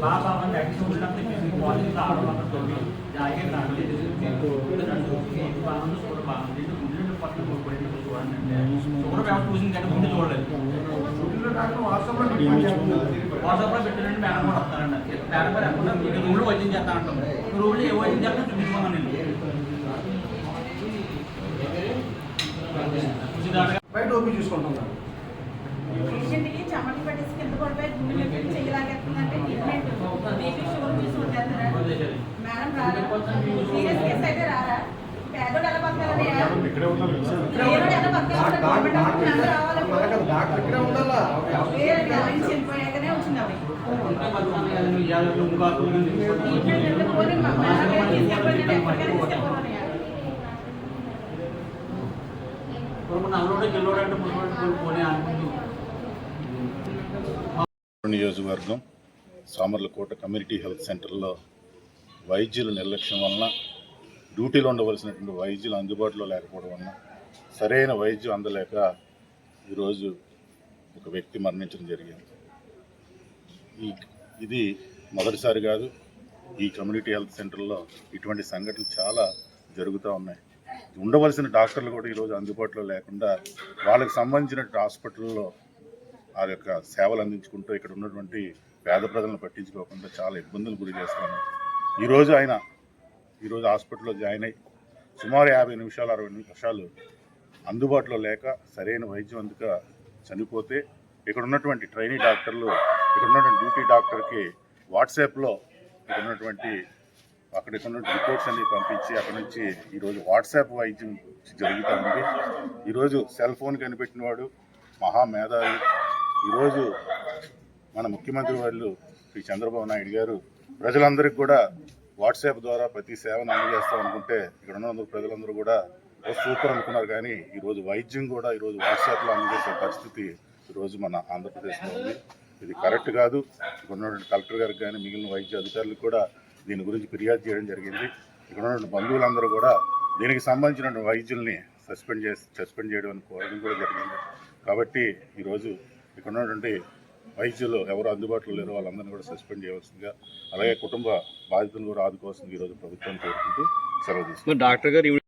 బాబా మీకు రావడం బాగుంది. పక్కన చూడండి చూసింది కానీ చూడలేదు. వాట్సాప్లో మేడం కూడా వస్తారండి మేడం ఎక్కడ రూమ్లో వైద్యం రూమ్లో ఏ వైద్యం ఉచితంగా బయట ఓపీ చూసుకుంటున్నాను పేషెంట్కి చెమటలు పట్టేసి కింద పడిపోయి గుండె నొప్పి చేయలాగేస్తుందంటే ట్రీట్మెంట్ బీపీ షుగర్ చూసి ఉంటారు వదిలేసేది. మేడం రారా? సీరియస్ కేసు అయితే రారా? పేదోడు ఎలా బతకాలని ఇక్కడే ఉన్నాను పేదోడు ఎలా బతకాలి గవర్నమెంట్ హాస్పిటల్ అందరూ రావాలి డాక్టర్ ఇక్కడే ఉండాలా? వేరే ఆయన చనిపోయాకనే వచ్చింది అవి ట్రీట్మెంట్ పోనీ మేడం తీసుకెళ్ళిపోయినట్టు ఎక్కడికైనా పోనీ అనుకుంటూ నియోజకవర్గం సామర్లకోట కమ్యూనిటీ హెల్త్ సెంటర్లో వైద్యుల నిర్లక్ష్యం వలన డ్యూటీలో ఉండవలసినటువంటి వైద్యులు అందుబాటులో లేకపోవడం వలన సరైన వైద్యం అందలేక ఈరోజు ఒక వ్యక్తి మరణించడం జరిగింది. ఈ ఇది మొదటిసారి కాదు ఈ కమ్యూనిటీ హెల్త్ సెంటర్లో ఇటువంటి సంఘటనలు చాలా జరుగుతూ ఉన్నాయి. ఉండవలసిన డాక్టర్లు కూడా ఈరోజు అందుబాటులో లేకుండా వాళ్ళకి సంబంధించిన హాస్పిటల్లో ఆ యొక్క సేవలు అందించుకుంటూ ఇక్కడ ఉన్నటువంటి పేద ప్రజలను పట్టించుకోకుండా చాలా ఇబ్బందులు గురి చేస్తాను ఈరోజు ఆయన ఈరోజు హాస్పిటల్లో జాయిన్ అయ్యి సుమారు యాభై నిమిషాలు అరవై నిమిషాలు అందుబాటులో లేక సరైన వైద్యం అందుక చనిపోతే ఇక్కడ ఉన్నటువంటి ట్రైనీ డాక్టర్లు ఇక్కడ ఉన్నటువంటి డ్యూటీ డాక్టర్కి వాట్సాప్లో ఇక్కడ ఉన్నటువంటి అక్కడ ఉన్నటువంటి రిపోర్ట్స్ అన్ని పంపించి అక్కడ నుంచి ఈరోజు వాట్సాప్ వైద్యం జరుగుతూ ఉంది ఈరోజు సెల్ ఫోన్ కనిపెట్టిన వాడు మహామేధావి ఈరోజు మన ముఖ్యమంత్రి వాళ్ళు శ్రీ చంద్రబాబు నాయుడు గారు ప్రజలందరికీ కూడా వాట్సాప్ ద్వారా ప్రతి సేవను అందజేస్తాం అనుకుంటే ఇక్కడ ఉన్న ప్రజలందరూ కూడా సూపర్ అనుకున్నారు. కానీ ఈరోజు వైద్యం కూడా ఈరోజు వాట్సాప్లో అందజేసే పరిస్థితి ఈరోజు మన ఆంధ్రప్రదేశ్లో ఉంది. ఇది కరెక్ట్ కాదు. ఇక్కడ ఉన్నటువంటి కలెక్టర్ గారికి కానీ మిగిలిన వైద్య అధికారులకు కూడా దీని గురించి ఫిర్యాదు చేయడం జరిగింది. ఇక్కడ ఉన్నటువంటి బంధువులందరూ కూడా దీనికి సంబంధించిన వైద్యుల్ని సస్పెండ్ చేసి సస్పెండ్ చేయడం అని కోరడం కూడా జరిగింది. కాబట్టి ఈరోజు ఇక్కడ ఉన్నటువంటి వైద్యులు ఎవరు అందుబాటులో లేరో వాళ్ళందరినీ కూడా సస్పెండ్ చేయవలసిందిగా అలాగే కుటుంబ బాధితులు కూడా ఆదుకోవాల్సింది ఈరోజు ప్రభుత్వం కోరుకుంటూ సెలవు తీసుకుంటాం డాక్టర్ గారు